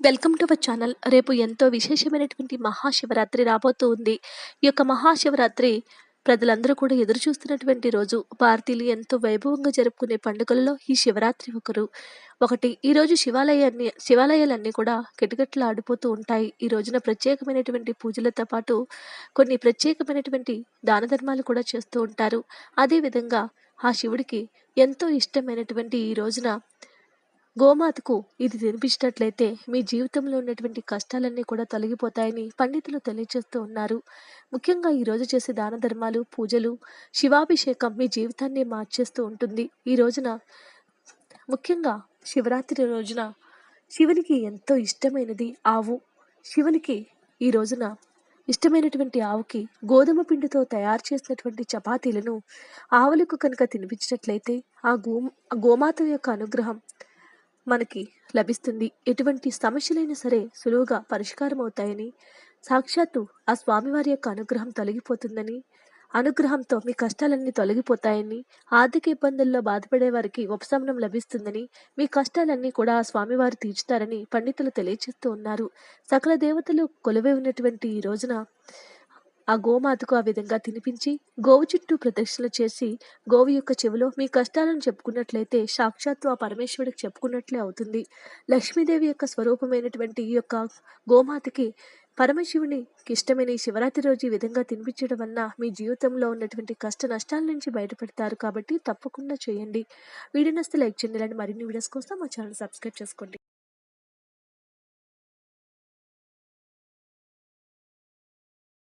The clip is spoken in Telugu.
Welcome to our channel. రేపు ఎంతో విశేషమైనటువంటి మహాశివరాత్రి రాబోతూ ఉంది. ఈ యొక్క మహాశివరాత్రి ప్రజలందరూ కూడా ఎదురు చూస్తున్నటువంటి రోజు. భారతీయులు ఎంతో వైభవంగా జరుపుకునే పండుగలలో ఈ శివరాత్రి ఒకరు. ఒకటి ఈరోజు శివాలయాన్ని శివాలయాలన్నీ కూడా కిటకిటలు ఆడిపోతూ ఉంటాయి. ఈ రోజున ప్రత్యేకమైనటువంటి పూజలతో పాటు కొన్ని ప్రత్యేకమైనటువంటి దాన ధర్మాలు కూడా చేస్తూ ఉంటారు. అదేవిధంగా ఆ శివుడికి ఎంతో ఇష్టమైనటువంటి ఈ రోజున గోమాతకు ఇది తినిపించినట్లయితే మీ జీవితంలో ఉన్నటువంటి కష్టాలన్నీ కూడా తొలగిపోతాయని పండితులు తెలియజేస్తూ ఉన్నారు. ముఖ్యంగా ఈరోజు చేసే దాన ధర్మాలు పూజలు శివాభిషేకం మీ జీవితాన్ని మార్చేస్తూ ఉంటుంది. ఈ రోజున ముఖ్యంగా శివరాత్రి రోజున శివునికి ఎంతో ఇష్టమైనది ఆవు. శివునికి ఈ రోజున ఇష్టమైనటువంటి ఆవుకి గోధుమ పిండితో తయారు చేసినటువంటి చపాతీలను ఆవులకు కనుక తినిపించినట్లయితే ఆ గో గోమాత యొక్క అనుగ్రహం మనకి లభిస్తుంది. ఎటువంటి సమస్యలైనా సరే సులువుగా పరిష్కారం అవుతాయని సాక్షాత్తు ఆ స్వామివారి యొక్క అనుగ్రహం తొలగిపోతుందని అనుగ్రహంతో మీ కష్టాలన్నీ తొలగిపోతాయని ఆర్థిక ఇబ్బందుల్లో బాధపడే వారికి ఉపశమనం లభిస్తుందని మీ కష్టాలన్నీ కూడా ఆ స్వామివారు తీర్చుతారని పండితులు తెలియజేస్తూ ఉన్నారు. సకల దేవతలు కొలువై ఉన్నటువంటి ఈ రోజున ఆ గోమాతకు ఆ విధంగా తినిపించి గోవు చుట్టూ ప్రదక్షిణలు చేసి గోవు యొక్క చెవిలో మీ కష్టాలను చెప్పుకున్నట్లయితే సాక్షాత్తు ఆ పరమేశ్వరుడికి చెప్పుకున్నట్లే అవుతుంది. లక్ష్మీదేవి యొక్క స్వరూపమైనటువంటి ఈ యొక్క గోమాతకి పరమశివుని ఇష్టమైన ఈ శివరాత్రి రోజు ఈ విధంగా తినిపించడం వలన మీ జీవితంలో ఉన్నటువంటి కష్ట నష్టాల నుంచి బయటపడతారు కాబట్టి తప్పకుండా చేయండి. వీడియో లైక్ చేయండి. ఇలాంటి మరిన్ని వీడియోస్ కోసం మా ఛానల్ సబ్స్క్రైబ్ చేసుకోండి.